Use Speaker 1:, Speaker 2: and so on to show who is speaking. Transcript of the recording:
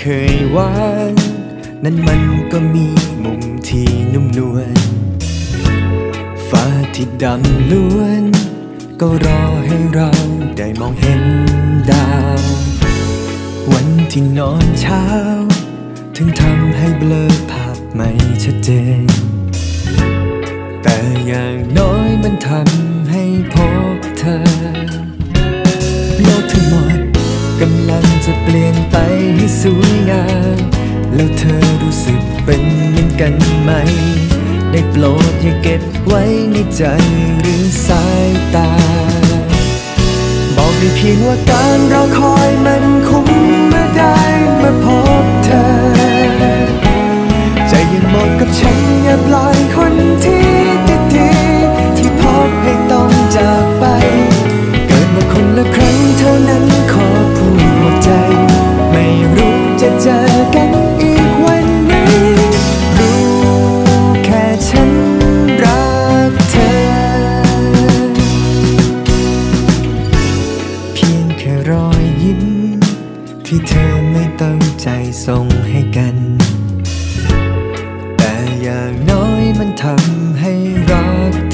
Speaker 1: เคยวาดนั้นมันก็มีมุมที่นุ่มนวลฟ้าที่ดำล้วน ก็รอให้เราได้มองเห็นดาว วันที่นอนเช้า ถึงทำให้เบลอภาพไม่ชัดเจน แต่อย่างน้อยมันทำ กำลังจะเปลี่ยนไปให้สวยงาม แล้วเธอรู้สึกเป็นเหมือนกันไหม ได้โปรดอย่าเก็บไว้ในใจหรือสายตา บอกได้เพียงว่าการรอคอยมันคุ้มเมื่อได้มาพบเธอ ใจยังบอกกับฉัน ที่เธอไม่ตั้งใจส่งให้กัน แต่อย่างน้อยมันทำให้รัก